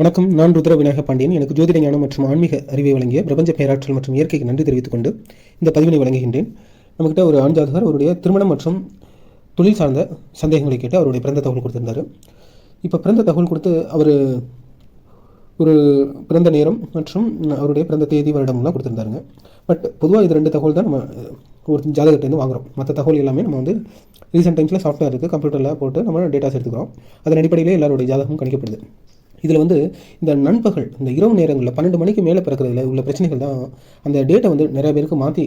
வணக்கம். நான் ருத்ர விநாயக பாண்டியன். எனக்கு ஜோதிட ஞானம் மற்றும் ஆன்மீக அறிவை வழங்கிய பிரபஞ்ச பேராற்றல் மற்றும் இயற்கைக்கு நன்றி தெரிவித்துக் கொண்டு இந்த பதிவினை வழங்குகின்றேன். நம்மகிட்ட ஒரு ஆண் ஜாதகர் அவருடைய திருமணம் மற்றும் தொழில் சார்ந்த சந்தேகங்களை கேட்டு அவருடைய பிறந்த தகவல் கொடுத்திருந்தார். இப்போ பிறந்த தகவல் கொடுத்து அவர் ஒரு பிறந்த நேரம் மற்றும் அவருடைய பிறந்த தேதி வருடம்லாம் கொடுத்துருந்தாருங்க. பட் பொதுவாக இது ரெண்டு தகவல் தான் நம்ம ஒரு ஜாதகத்துலேருந்து வாங்குறோம். மற்ற தகவல் எல்லாமே நம்ம வந்து ரீசெண்ட் டைம்ஸில் சாஃப்ட்வேர் இருக்குது கம்ப்யூட்டரில் போட்டு நம்ம டேட்டாஸ் எடுத்துக்கிறோம் அதன் அடிப்படையிலே எல்லாருடைய ஜாதகமும் கணிக்கப்படுது. இதில் வந்து இந்த நண்பகல் இந்த இரவு நேரங்களில் பன்னெண்டு மணிக்கு மேலே பிறக்கிறதுல உள்ள பிரச்சனைகள் தான் அந்த டேட்டை வந்து நிறைய பேருக்கு மாற்றி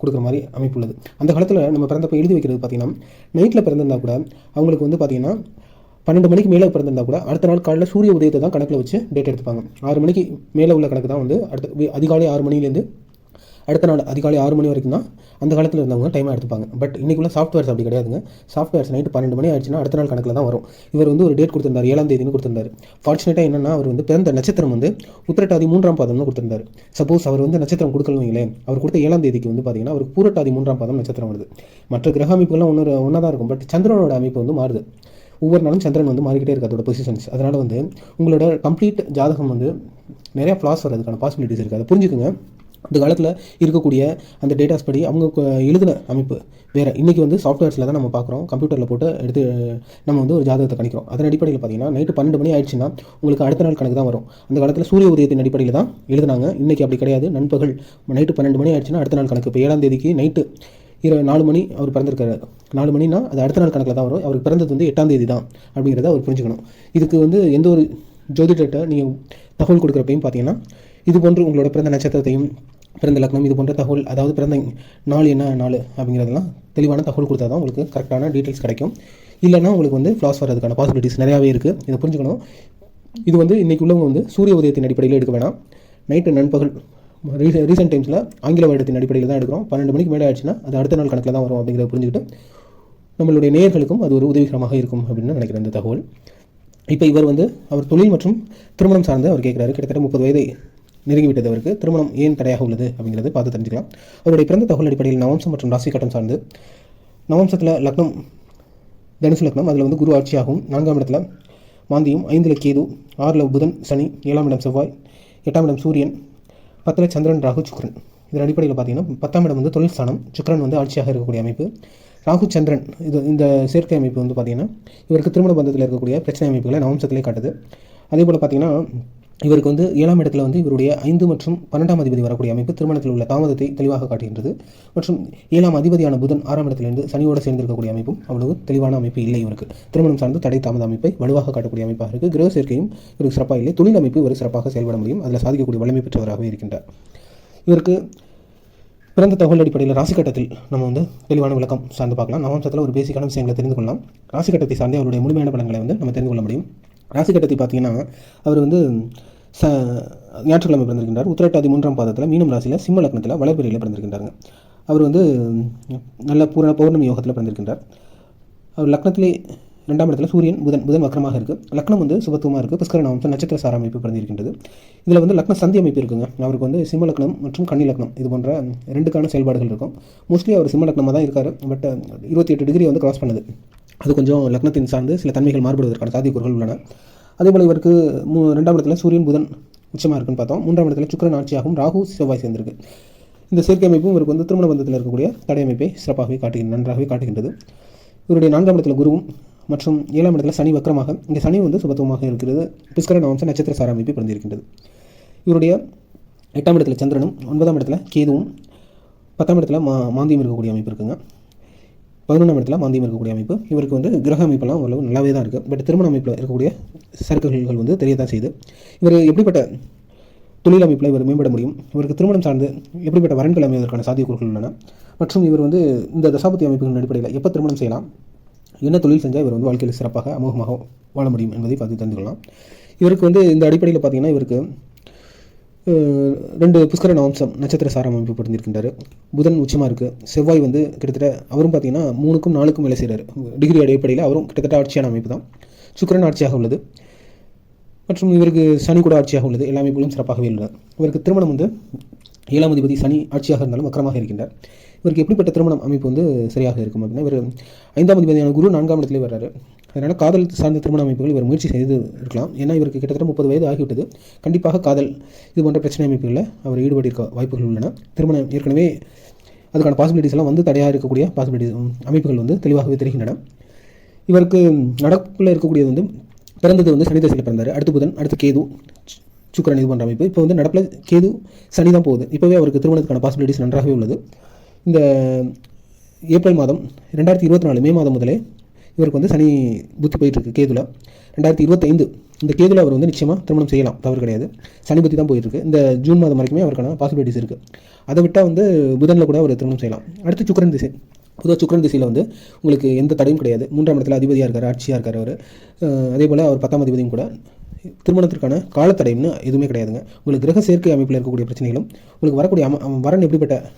கொடுக்குற மாதிரி அமைப்புள்ளது. அந்த காலத்தில் நம்ம பிறந்தப்போ எழுதி வைக்கிறது பார்த்தீங்கன்னா நைட்டில் பிறந்திருந்தா கூட அவங்களுக்கு வந்து பார்த்தீங்கன்னா பன்னெண்டு மணிக்கு மேலே பிறந்திருந்தா கூட அடுத்த நாள் காலையில் சூரிய உதயத்தை தான் கணக்கில் வச்சு டேட் எடுத்துப்பாங்க. ஆறு மணிக்கு மேலே உள்ள கணக்கு தான் வந்து அடுத்த அதிகாலை ஆறு மணிலேருந்து அடுத்த நாள் அதிகாலை ஆறு மணி வரைக்கும் தான் அந்த காலத்தில் இருந்தவங்க டைமாக எடுத்துப்பாங்க. பட் இன்றைக்குள்ள சாஃப்ட்வேர்ஸ் அப்படி கிடையாதுங்க. சாஃப்ட்வேர்ஸ் நைட்டு பன்னெண்டு மணி ஆயிடுச்சுன்னா அடுத்த நாள் கணக்கில் தான் வரும். இவர் வந்து ஒரு டேட் கொடுத்திருந்தார் ஏழாம் தேதினு கொடுத்திருந்தாரு. ஃபார்ச்சுனேட்டாக என்னன்னா அவர் வந்து பிறந்த நட்சத்திரம் வந்து உத்திரட்டாதி மூன்றாம் பாதம்னு கொடுத்துருந்தார். சப்போஸ் அவர் வந்து நட்சத்திரம் கொடுக்கலன்னு அவர் கொடுத்த ஏழாம் தேதிக்கு வந்து பார்த்தீங்கன்னா அவர் பூரட்டாதி மூன்றாம் பாதம் நட்சத்திரம் வருது. மற்ற கிரக அமைப்புகள்லாம் ஒன்று ஒன்றா தான் இருக்கும். பட் சந்திரனோட அமைப்பு வந்து மாறுது. ஒவ்வொரு நாளும் சந்திரன் வந்து மாறிக்கிட்டே இருக்கு அதோட பொசிஷன்ஸ் அதனால் வந்து உங்களோட கம்ப்ளீட் ஜாதகம் வந்து நிறையா ஃப்ளாஸ் வரதுக்கான பாசிபிலிட்டிஸ் இருக்குது அதை புரிஞ்சுக்குங்க. அந்த காலத்தில் இருக்கக்கூடிய அந்த டேட்டாஸ் படி அவங்க எழுதின அமைப்பு. வேறு இன்றைக்கி வந்து சாஃப்ட்வேர்ஸில் தான் நம்ம பார்க்குறோம் கம்ப்யூட்டரில் போட்டு எடுத்து நம்ம வந்து ஒரு ஜாதகத்தை கணிக்கிறோம். அதன் அடிப்படையில் பார்த்தீங்கன்னா நைட்டு பன்னெண்டு மணி ஆயிடுச்சுன்னா உங்களுக்கு அடுத்த நாள் கணக்கு தான் வரும். அந்த காலத்தில் சூரிய உதயத்தின் அடிப்படையில் தான் எழுதுனாங்க. இன்றைக்கி அப்படி கிடையாது. நண்பகல் நைட்டு பன்னெண்டு மணி ஆயிடுச்சுன்னா அடுத்த நாள் கணக்கு. இப்போ ஏழாம் தேதிக்கு நைட்டு இரு நாலு மணி அவர் பிறந்திருக்காரு. நாலு மணினா அது அடுத்த நாள் கணக்கில் தான் வரும். அவர் பிறந்தது வந்து எட்டாம் தேதி தான் அப்படிங்கிறத அவர் புரிஞ்சுக்கணும். இதுக்கு வந்து எந்த ஒரு ஜோதிடர்கிட்ட நீங்கள் தகவல் கொடுக்குறப்பையும் பார்த்தீங்கன்னா இது போன்று உங்களோட பிறந்த நட்சத்திரத்தையும் பிறந்த லக்னம் இது போன்ற தகவல் அதாவது பிறந்த நாள் என்ன நாள் அப்படிங்கிறதெல்லாம் தெளிவான தகவல் கொடுத்தா தான் உங்களுக்கு கரெக்டான டீட்டெயில்ஸ் கிடைக்கும். இல்லைனா உங்களுக்கு வந்து ஃப்ளாஸ் வர்றதுக்கான பாசிபிலிட்டிஸ் நிறையாவே இருக்குது இதை புரிஞ்சுக்கணும். இது வந்து இன்றைக்கி உள்ளவங்க வந்து சூரிய உதயத்தின் அடிப்படையில் எடுக்க வேணாம். நைட்டு நண்பகல் ரீசெண்ட் டைம்ஸில் ஆங்கில வருடத்தின் அடிப்படையில் தான் எடுக்கிறோம். பன்னெண்டு மணிக்கு மேலே ஆயிடுச்சுன்னா அது அடுத்த நாள் கணக்கில் தான் வரும் அப்படிங்கிறத புரிஞ்சுக்கிட்டு நம்மளுடைய நேர்களுக்கும் அது ஒரு உதவிகரமாக இருக்கும் அப்படின்னு நினைக்கிறேன் இந்த தகவல். இப்போ இவர் வந்து அவர் தொழில் மற்றும் திருமணம் சார்ந்து அவர் கேட்குறாரு கிட்டத்தட்ட முப்பது வயதை நெருங்கிவிட்டது அவருக்கு. திருமணம் ஏன் தடையாக உள்ளது அப்படிங்கிறது பார்த்து தெரிஞ்சுக்கலாம். அவருடைய பிறந்த தகவல் அடிப்படையில் நவம்சம் மற்றும் ராசி கட்டம் சார்ந்து நவம்சத்தில் லக்னம் தனுசு லக்னம் அதில் வந்து குரு ஆட்சியாகும் நான்காம் இடத்துல மாந்தியும் ஐந்தில் கேது ஆறில் புதன் சனி ஏழாம் இடம் செவ்வாய் எட்டாம் இடம் சூரியன் பத்தில் சந்திரன் ராகு சுக்ரன் இதன் அடிப்படையில் பார்த்தீங்கன்னா பத்தாம் இடம் வந்து தொழில் ஸ்தானம் சுக்ரன் வந்து ஆட்சியாக இருக்கக்கூடிய அமைப்பு. ராகு சந்திரன் இது இந்த சேர்க்கை அமைப்பு வந்து பார்த்தீங்கன்னா இவருக்கு திருமண பந்தத்தில் இருக்கக்கூடிய பிரச்சனை அமைப்புகளை நவம்சத்திலே காட்டுது. அதே போல் பார்த்தீங்கன்னா இவருக்கு வந்து ஏழாம் இடத்துல வந்து இவருடைய ஐந்து மற்றும் பன்னெண்டாம் அதிபதி வரக்கூடிய அமைப்பு திருமணத்தில் உள்ள தாமதத்தை தெளிவாக காட்டுகின்றது. மற்றும் ஏழாம் அதிபதியான புதன் ஆறாம் இடத்திலிருந்து சனியோடு சேர்ந்திருக்கக்கூடிய அமைப்பும் அவ்வளவு தெளிவான அமைப்பு இல்லை இவருக்கு. திருமணம் சார்ந்து தடை தாமத அமைப்பை வலுவாக காட்டக்கூடிய அமைப்பாக இருக்குது கிரக சேர்க்கையும் இவருக்கு சிறப்பாக இல்லை. தொழில் அமைப்பு இவர் சிறப்பாக செயல்பட முடியும். அதில் சாதிக்கக்கூடிய வலிமை பெற்றவராகவே இருக்கின்றார். இவருக்கு பிறந்த தகவல் அடிப்படையில் ராசி கட்டத்தில் நம்ம வந்து தெளிவான விளக்கம் சார்ந்து பார்க்கலாம். நவம்சத்தில் ஒரு பேசிக்கான விஷயங்களை தெரிந்து கொள்ளலாம். ராசி கட்டத்தை சார்ந்தே அவருடைய முழுமையான பலன்களை வந்து நம்ம தெரிந்து கொள்ள முடியும். ராசி கட்டத்தை பார்த்தீங்கன்னா அவர் வந்து ச ஞாயிற்றுக்கிழமை பிறந்திருக்கின்றார். உத்திரட்டாதி மூன்றாம் பாதத்தில் மீனம் ராசியில் சிம்ம லக்னத்தில் வளர்பிரியில் பிறந்திருக்கின்றாருங்க. அவர் வந்து நல்ல பூரண பௌர்ணமி யோகத்தில் பிறந்திருக்கின்றார். அவர் லக்னத்திலே ரெண்டாம் இடத்துல சூரியன் புதன் புதன் வக்கரமாக இருக்குது லக்னம் வந்து சுபத்துவமாக இருக்குது புஷ்கர நாமம் நட்சத்திர சார அமைப்பு பிறந்திருக்கின்றது. இதில் வந்து லக்ன சந்தி அமைப்பு இருக்குங்க. அவருக்கு வந்து சிம்ம லக்னம் மற்றும் கன்னி லக்னம் இது போன்ற ரெண்டுக்கான செயல்பாடுகள் இருக்கும். மோஸ்ட்லி அவர் சிம்ம லக்னமாக தான் இருக்கார். பட் இருபத்தி எட்டு டிகிரி வந்து கிராஸ் பண்ணுது. அது கொஞ்சம் லக்னத்தின் சார்ந்து சில தன்மைகள் மாறுபடுவதற்கான சாத்தியக்கூறுகள் உள்ளன. அதே போல் இவருக்கு மூ ரெண்டாம் இடத்துல சூரியன் புதன் உச்சமாக இருக்குன்னு பார்த்தோம். மூன்றாம் இடத்துல சுக்கிரன் ஆட்சியாகவும் ராகு செவ்வாய் சேர்ந்திருக்கு. இந்த சேர்க்கை அமைப்பும் இவருக்கு வந்து திருமண பந்தத்தில் இருக்கக்கூடிய தடை அமைப்பை சிறப்பாகவே காட்டுகின்ற நன்றாகவே காட்டுகின்றது. இவருடைய நான்காம் இடத்துல குருவும் மற்றும் ஏழாம் இடத்துல சனி வக்கரமாக இங்கே சனி வந்து சுபத்துவமாக இருக்கிறது. புஷ்கர நவம்ச நட்சத்திர சார அமைப்பு பிறந்திருக்கின்றது. இவருடைய எட்டாம் இடத்துல சந்திரனும் ஒன்பதாம் இடத்துல கேதுவும் பத்தாம் இடத்துல மா மாந்தியம் இருக்கக்கூடிய அமைப்பு இருக்குங்க. பதினொன்றாம் இடத்துல மாந்தியம் இருக்கக்கூடிய அமைப்பு. இவருக்கு வந்து கிரக அமைப்பெல்லாம் ஓரளவு நல்லாவே தான் இருக்குது பட் திருமண அமைப்பில் இருக்கக்கூடிய சர்க்கிள்கள் வந்து தெரியத்தான் செய்யுது. இவர் எப்படிப்பட்ட தொழில் அமைப்பில் இவர் மேம்பட முடியும்? இவருக்கு திருமணம் சார்ந்து எப்படிப்பட்ட வரன்கள் அமைவதற்கான சாத்தியக்கூறுகள் உள்ளன? மற்றும் இவர் வந்து இந்த தசாபத்தி அமைப்புகளின் அடிப்படையில் எப்போ திருமணம் செய்யலாம்? என்ன தொழில் செஞ்சால் இவர் வந்து வாழ்க்கையில் சிறப்பாக அமோகமாக வாழ முடியும் என்பதை பார்த்து தெரிந்து கொள்ளலாம். இவருக்கு வந்து இந்த அடிப்படையில் பார்த்தீங்கன்னா இவருக்கு ரெண்டு புஷ்கர நவம்சம் நட்சத்திர சாரம் அமைப்பு படுத்திருக்கின்றார். புதன் உச்சமாக இருக்குது செவ்வாய் வந்து கிட்டத்தட்ட அவரும் பார்த்தீங்கன்னா மூணுக்கும் நாலுக்கும் வேலை செய்கிறார் டிகிரி அடிப்படையில் அவரும் கிட்டத்தட்ட ஆட்சியான அமைப்பு தான். சுக்கரன் ஆட்சியாக உள்ளது. மற்றும் இவருக்கு சனி கூட ஆட்சியாக உள்ளது. எல்லா அமைப்புகளும் சிறப்பாகவே உள்ளார் இவருக்கு திருமணம் வந்து ஏழாம் அதிபதி சனி ஆட்சியாக இருந்தாலும் வக்கரமாக இருக்கின்றார். இவருக்கு எப்படிப்பட்ட திருமணம் அமைப்பு வந்து சரியாக இருக்கும் அப்படின்னா இவர் ஐந்தாம் அதிபதியான குரு நான்காம் இடத்துல வர்றாரு. அதனால் காதல் சார்ந்த திருமண அமைப்புகள் இவர் முயற்சி செய்து இருக்கலாம். ஏன்னா இவருக்கு கிட்டத்தட்ட முப்பது வயது ஆகிவிட்டது. கண்டிப்பாக காதல் இது போன்ற பிரச்சனை அமைப்புகளில் அவர் ஈடுபட்டிருக்க வாய்ப்புகள் உள்ளன. திருமணம் ஏற்கனவே அதுக்கான பாசிபிலிட்டிஸ் எல்லாம் வந்து தடையாக இருக்கக்கூடிய பாசிபிலிட்டிஸ் அமைப்புகள் வந்து தெளிவாகவே தெரிகின்றன. இவருக்கு நடப்பில் இருக்கக்கூடியது வந்து பிறந்தது வந்து சனி தசையில் பிறந்தார். அடுத்து புதன் அடுத்து கேது சு- இது போன்ற அமைப்பு. இப்போ வந்து நடப்பில் கேது சனி தான் போகுது. இப்போவே அவருக்கு திருமணத்துக்கான பாசிபிலிட்டிஸ் நன்றாகவே உள்ளது. இந்த ஏப்ரல் மாதம் ரெண்டாயிரத்தி இருபத்தி நாலு மே மாதம் முதலே இவருக்கு வந்து சனி புத்தி போயிட்டுருக்கு கேதுல. ரெண்டாயிரத்தி இருபத்தைந்து இந்த கேதுல அவர் வந்து நிச்சயமாக திருமணம் செய்யலாம். தவறு கிடையாது. சனி புத்தி தான் போயிட்டுருக்கு. இந்த ஜூன் மாதம் வரைக்குமே அவருக்கான பாசிபிலிட்டிஸ் இருக்குது அதை விட்டால் வந்து புதனில் கூட அவர் திருமணம் செய்யலாம். அடுத்து சுக்கிரன் திசை. பொதுவாக சுக்கரன் திசையில் வந்து உங்களுக்கு எந்த தடையும் கிடையாது. மூன்றாம் இடத்துல அதிபதியாக இருக்கார் ஆட்சியாக இருக்கார் அவர். அதே போல் அவர் பத்தாம் அதிபதியும் கூட திருமணத்திற்கான காலத்தடைன்னு எதுவுமே கிடையாதுங்க. உங்களுக்கு கிரக சேர்க்கை அமைப்பில் இருக்கக்கூடிய பிரச்சனைகளும் உங்களுக்கு வரக்கூடிய அம- வரன் எப்படிப்பட்ட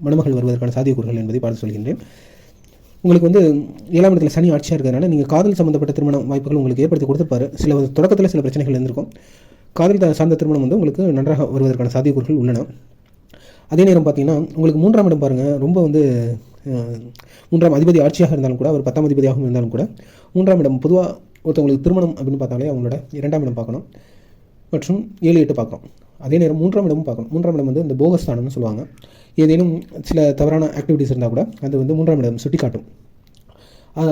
மணமகள் வருவதற்கான சாத்தியக்கூறுகள் என்பதை பார்த்து சொல்கின்றேன். உங்களுக்கு வந்து ஏழாம் இடத்துல சனி ஆட்சியாக இருக்கிறதுனால நீங்கள் காதல் சம்மந்தப்பட்ட திருமண வாய்ப்புகள் உங்களுக்கு ஏற்படுத்தி கொடுத்துருப்பாரு. சில தொடக்கத்தில் சில பிரச்சனைகள் இருந்திருக்கும். காதல் சார்ந்த திருமணம் வந்து உங்களுக்கு நன்றாக வருவதற்கான சாத்தியக்கூறுகள் உள்ளன. அதே நேரம் பார்த்தீங்கன்னா உங்களுக்கு மூன்றாம் இடம் பாருங்கள் ரொம்ப வந்து மூன்றாம் அதிபதி ஆட்சியாக இருந்தாலும் கூட அவர் பத்தாம் அதிபதியாகவும் இருந்தாலும் கூட மூன்றாம் இடம் பொதுவாக ஒருத்தவங்களுக்கு திருமணம் அப்படின்னு பார்த்தாலே அவங்களோட இரண்டாம் இடம் பார்க்கணும். மற்றும் ஏழு எட்டு பார்க்கணும். அதே நேரம் மூன்றாம் இடமும் பார்க்கணும். மூன்றாம் இடம் வந்து இந்த போகஸ்தானம்னு சொல்லுவாங்க. ஏதேனும் சில தவறான ஆக்டிவிட்டீஸ் இருந்தால் கூட அது வந்து மூன்றாம் இடம் சுட்டி காட்டும்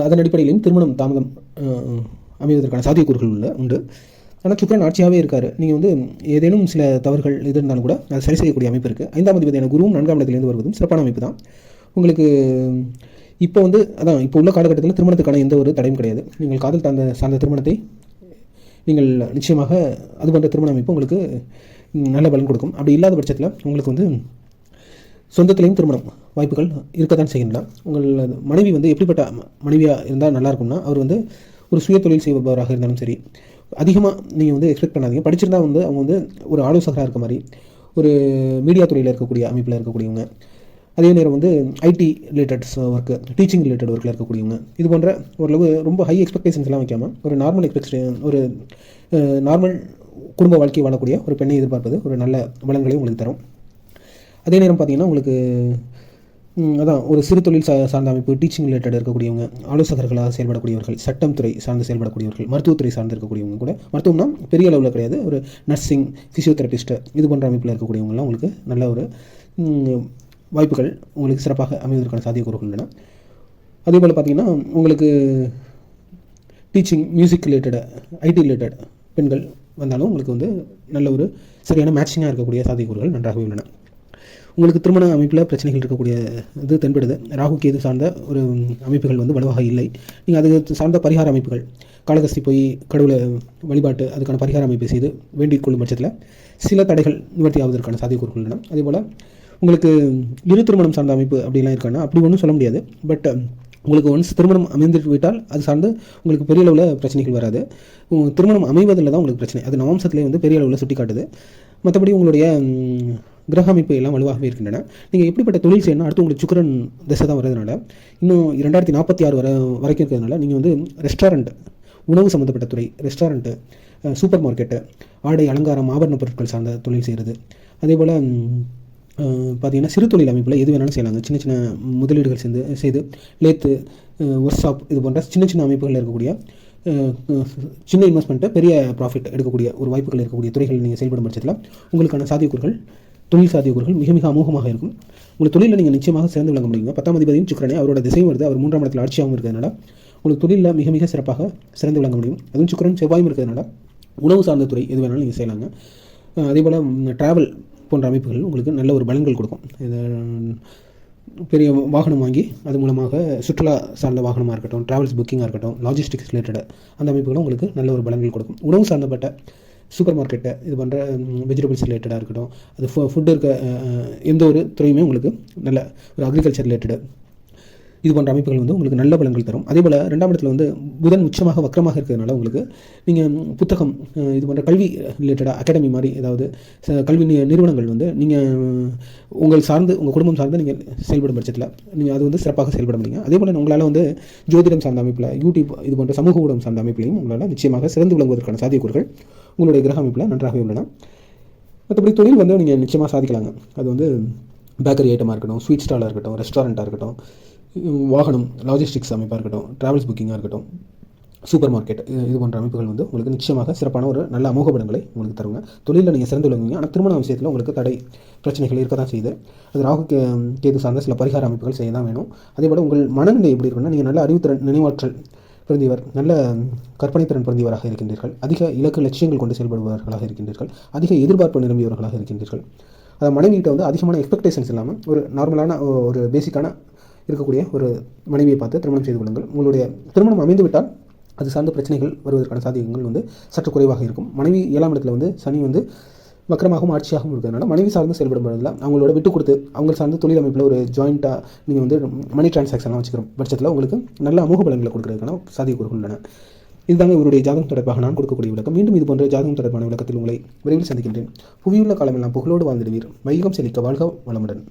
அதன் அடிப்படையிலும் திருமணம் தாமதம் அமைவதற்கான சாத்தியக்கூறுகள் உள்ள உண்டு. ஆனால் சுக்கரன் ஆட்சியாகவே இருக்கார். நீங்கள் வந்து ஏதேனும் சில தவறுகள் இது இருந்தாலும் கூட அது சரி செய்யக்கூடிய அமைப்பு இருக்குது ஐந்தாம் அதிபதியான குருவும் நான்காம் இடத்துலேருந்து வருவதும் சிறப்பான அமைப்பு தான். உங்களுக்கு இப்போ வந்து அதான் இப்போ உள்ள காலகட்டத்தில் திருமணத்துக்கான எந்த ஒரு தடையும் கிடையாது. நீங்கள் காதல் சார்ந்த சார்ந்த திருமணத்தை நீங்கள் நிச்சயமாக அது போன்ற திருமண அமைப்பு உங்களுக்கு நல்ல பலன் கொடுக்கும். அப்படி இல்லாத பட்சத்தில் உங்களுக்கு வந்து சொந்தத்துலேயும் திருமணம் வாய்ப்புகள் இருக்க தான் செய்கின்றன. உங்கள் மனைவி வந்து எப்படிப்பட்ட மனைவியாக இருந்தால் நல்லா இருக்கும்னா அவர் வந்து ஒரு சுய தொழில் செய்பவராக இருந்தாலும் சரி அதிகமாக நீங்கள் வந்து எக்ஸ்பெக்ட் பண்ணாதீங்க. படிச்சிருந்தா வந்து அவங்க வந்து ஒரு ஆலோசகராக இருக்க மாதிரி ஒரு மீடியா துறையில் இருக்கக்கூடிய அமைப்பில் இருக்கக்கூடியவங்க அதே நேரம் வந்து IT relateds work teaching related ஒர்க்கில் இருக்கக்கூடியவங்க இது போன்ற ஓரளவு ரொம்ப ஹை எக்ஸ்பெக்டேஷன்ஸ்லாம் வைக்காமல் ஒரு நார்மல் எக்ஸ்பெக்டேஷன் ஒரு நார்மல் குடும்ப வாழ்க்கை வாழக்கூடிய ஒரு பெண்ணை எதிர்பார்ப்பது ஒரு நல்ல வளங்களையும் உங்களுக்கு தரும். அதே நேரம் பார்த்தீங்கன்னா உங்களுக்கு அதான் ஒரு சிறு தொழில் சா சார்ந்த அமைப்பு டீச்சிங் ரிலேட்டட் இருக்கக்கூடியவங்க ஆலோசகர்களாக செயல்படக்கூடியவர்கள் சட்டம் துறை சார்ந்து செயல்படக்கூடியவர்கள் மருத்துவத்துறை சார்ந்து இருக்கக்கூடியவங்க கூட மருத்துவம்னா பெரிய அளவில் கிடையாது. ஒரு நர்சிங் ஃபிசியோதெரபிஸ்ட்டு இது போன்ற அமைப்பில் இருக்கக்கூடியவங்களாம் உங்களுக்கு நல்ல ஒரு வாய்ப்புகள் உங்களுக்கு சிறப்பாக அமைவதற்கான சாத்தியக்கூறுகள் உள்ளன. அதே போல் பார்த்தீங்கன்னா உங்களுக்கு teaching music related IT related பெண்கள் வந்தாலும் உங்களுக்கு வந்து நல்ல ஒரு சரியான மேட்சிங்காக இருக்கக்கூடிய சாத்தியக்கூறுகள் நன்றாகவே உள்ளன. உங்களுக்கு திருமண அமைப்பில் பிரச்சனைகள் இருக்கக்கூடிய இது தென்படுது. ராகு கேது சார்ந்த ஒரு அமைப்புகள் வந்து வலுவாக இல்லை. நீங்கள் அது சார்ந்த பரிகார அமைப்புகள் காலகஸ்தி போய் கடவுளை வழிபாட்டு அதுக்கான பரிகார அமைப்பை செய்து வேண்டிக் கொள்ளும் பட்சத்தில் சில தடைகள் நிவர்த்தி ஆவதற்கான சாத்தியக்கூறுகள் உள்ளன. அதே போல் உங்களுக்கு இரு திருமணம் சார்ந்த அமைப்பு அப்படிலாம் இருக்கான்னா அப்படி ஒன்றும் சொல்ல முடியாது. பட் உங்களுக்கு ஒன்ஸ் திருமணம் அமைந்து விட்டால் அது சார்ந்து உங்களுக்கு பெரிய அளவில் பிரச்சனைகள் வராது. திருமணம் அமைவதில் தான் உங்களுக்கு பிரச்சனை. அது நவம்சத்துலேயே வந்து பெரிய அளவில் சுட்டி காட்டுது மற்றபடி உங்களுடைய கிரக அமைப்பு எல்லாம் வலுவாகவே இருக்கின்றன. நீங்கள் எப்படிப்பட்ட தொழில் செய்யணும் அடுத்து உங்களுக்கு சுக்கரன் திசை தான் வரதுனால இன்னும் இரண்டாயிரத்தி நாற்பத்தி ஆறு வரை வரைக்கும் இருக்கிறதுனால நீங்கள் வந்து ரெஸ்டாரண்ட் உணவு சம்மந்தப்பட்ட துறை ரெஸ்டாரண்ட்டு சூப்பர் மார்க்கெட்டு ஆடை அலங்காரம் ஆபரண பொருட்கள் சார்ந்த தொழில் செய்கிறது அதே போல் பார்த்தீங்கன்னா சிறு தொழில் அமைப்பில் எது வேணாலும் செய்யலாங்க. சின்ன சின்ன முதலீடுகள் சேர்ந்து செய்து லேத்து ஒர்க் ஷாப் இது போன்ற சின்ன சின்ன அமைப்புகளில் இருக்கக்கூடிய சின்ன இன்வெஸ்ட்மெண்ட்டை பெரிய ப்ராஃபிட் எடுக்கக்கூடிய ஒரு வாய்ப்புகள் இருக்கக்கூடிய துறைகள் நீங்கள் செயல்படும் பட்சத்தில் உங்களுக்கான சாத்தியக்கூறுகள் தொழில் சாத்தியக்கூறுகள் மிக மிக அமோகமாக இருக்கும். உங்கள் தொழிலில் நீங்கள் நிச்சயமாக சிறந்து விளங்க முடியுங்க. பத்தாம் அதிபதியும் சுக்கரனே அவரோட திசையும் வருது. அவர் மூன்றாம் இடத்துல ஆட்சியாகவும் இருக்கிறதுனால உங்களுக்கு தொழிலில் மிக மிக சிறப்பாக சிறந்து விளங்க முடியும். அதுவும் சுக்கரன் செவ்வாயும் இருக்கிறதுனால உணவு சார்ந்த துறை எது வேணாலும் நீங்கள் செய்யலாங்க. அதே போல் ட்ராவல் போன்ற அமைப்புகள் உங்களுக்கு நல்ல ஒரு பலன்கள் கொடுக்கும். இது பெரிய வாகனம் வாங்கி அது மூலமாக சுற்றுலா சார்ந்த வாகனமாக இருக்கட்டும் ட்ராவல்ஸ் புக்கிங்காக இருக்கட்டும் லாஜிஸ்டிக்ஸ் ரிலேட்டட் அந்த அமைப்புகளும் உங்களுக்கு நல்ல ஒரு பலன்கள் கொடுக்கும். உணவு சார்ந்தப்பட்ட சூப்பர் மார்க்கெட்டு இது பண்ணுற வெஜிடபிள்ஸ் ரிலேட்டடாக இருக்கட்டும் அது ஃபு ஃபுட்டு இருக்க எந்த ஒரு துறையுமே உங்களுக்கு நல்ல ஒரு அக்ரிகல்ச்சர் ரிலேட்டடு இது போன்ற அமைப்புகள் வந்து உங்களுக்கு நல்ல பலன்கள் தரும். அதே போல் ரெண்டாம் இடத்துல வந்து புதன் உச்சமாக வக்கரமாக இருக்கிறதுனால உங்களுக்கு நீங்கள் புத்தகம் இது போன்ற கல்வி ரிலேட்டடாக அகாடமி மாதிரி ஏதாவது கல்வி நிறுவனங்கள் வந்து நீங்கள் உங்கள் சார்ந்து உங்கள் குடும்பம் சார்ந்து நீங்கள் செயல்படும் பட்சத்தில் நீங்கள் அது வந்து சிறப்பாக செயல்பட முடியுங்க. அதே போல் உங்களால் வந்து ஜோதிடம் சார்ந்த அமைப்பில் யூடியூப் இது போன்ற சமூக ஊடகம் சார்ந்த அமைப்பிலையும் உங்களால் நிச்சயமாக சிறந்து விளங்குவதற்கான சாத்தியக்கூறுகள் உங்களுடைய கிரக அமைப்பில் நன்றாகவே உள்ளன. மற்றபடி தொழில் வந்து நீங்கள் நிச்சயமாக சாதிக்கலாங்க. அது வந்து பேக்கரி ஐட்டமாக இருக்கட்டும் ஸ்வீட் ஸ்டாலாக இருக்கட்டும் ரெஸ்டாரண்ட்டாக இருக்கட்டும் வாகனம் லாஜிஸ்டிக்ஸ் அமைப்பாக இருக்கட்டும் ட்ராவல்ஸ் புக்கிங்காக இருக்கட்டும் சூப்பர் மார்க்கெட் இது போன்ற அமைப்புகள் வந்து உங்களுக்கு நிச்சயமாக சிறப்பான ஒரு நல்ல அமோக படங்களை உங்களுக்கு தருங்க. தொழிலில் நீங்கள் சிறந்து விளங்குவீங்க. ஆனால் திருமண விஷயத்தில் உங்களுக்கு தடை பிரச்சனைகள் இருக்க தான் செய்யுது. அது ராகு கேது சார்ந்த சில பரிகார அமைப்புகள் செய்ய தான் வேணும். அதே போல் உங்கள் மனநிலை எப்படி இருக்குன்னா நீங்கள் நல்ல அறிவுத்திறன் நினைவாற்றல் பிறந்தவர் நல்ல கற்பனைத்திறன் பிறந்தவராக இருக்கின்றீர்கள். அதிக இலக்கு லட்சியங்கள் கொண்டு செயல்படுபவர்களாக இருக்கின்றீர்கள். அதிக எதிர்பார்ப்பு நிரம்பியவர்களாக இருக்கின்றீர்கள். அதை மனைவிகிட்ட வந்து அதிகமான எக்ஸ்பெக்டேஷன்ஸ் இல்லாமல் ஒரு நார்மலான ஒரு பேசிக்கான இருக்கக்கூடிய ஒரு மனைவியை பார்த்து திருமணம் செய்து கொள்ளுங்கள். உங்களுடைய திருமணம் அமைந்துவிட்டால் அது சார்ந்த பிரச்சனைகள் வருவதற்கான சாத்தியங்கள் வந்து சற்று குறைவாக இருக்கும். மனைவி ஏழாம் இடத்துல வந்து சனி வந்து வக்கரமாகவும் ஆட்சியாகவும் இருக்கிறதுனால மனைவி சார்ந்து செயல்படும் பொழுதுல அவங்களோட விட்டு கொடுத்து அவங்க சார்ந்து தொழில் அமைப்பில் ஒரு ஜாயிண்ட்டாக நீங்கள் வந்து மணி டிரான்சாக்ஷன்லாம் வச்சுக்கிற பட்சத்தில் உங்களுக்கு நல்ல அமோக பலன்களை கொடுக்கறதுக்கான சாத்தியக்கூறுகள் உள்ளன. இதுதாங்க இவருடைய ஜாதகம் தொடர்பாக நான் கொடுக்கக்கூடிய விளக்கம். மீண்டும் இது போன்ற ஜாதகம் தொடர்பான விளக்கத்தில் உங்களை விரைவில் சந்திக்கின்றேன். புவியுள்ள காலமெல்லாம் புகழோடு வாழ்ந்திடுவீர். வைகம் செழிக்க வாழ்க வளமுடன்.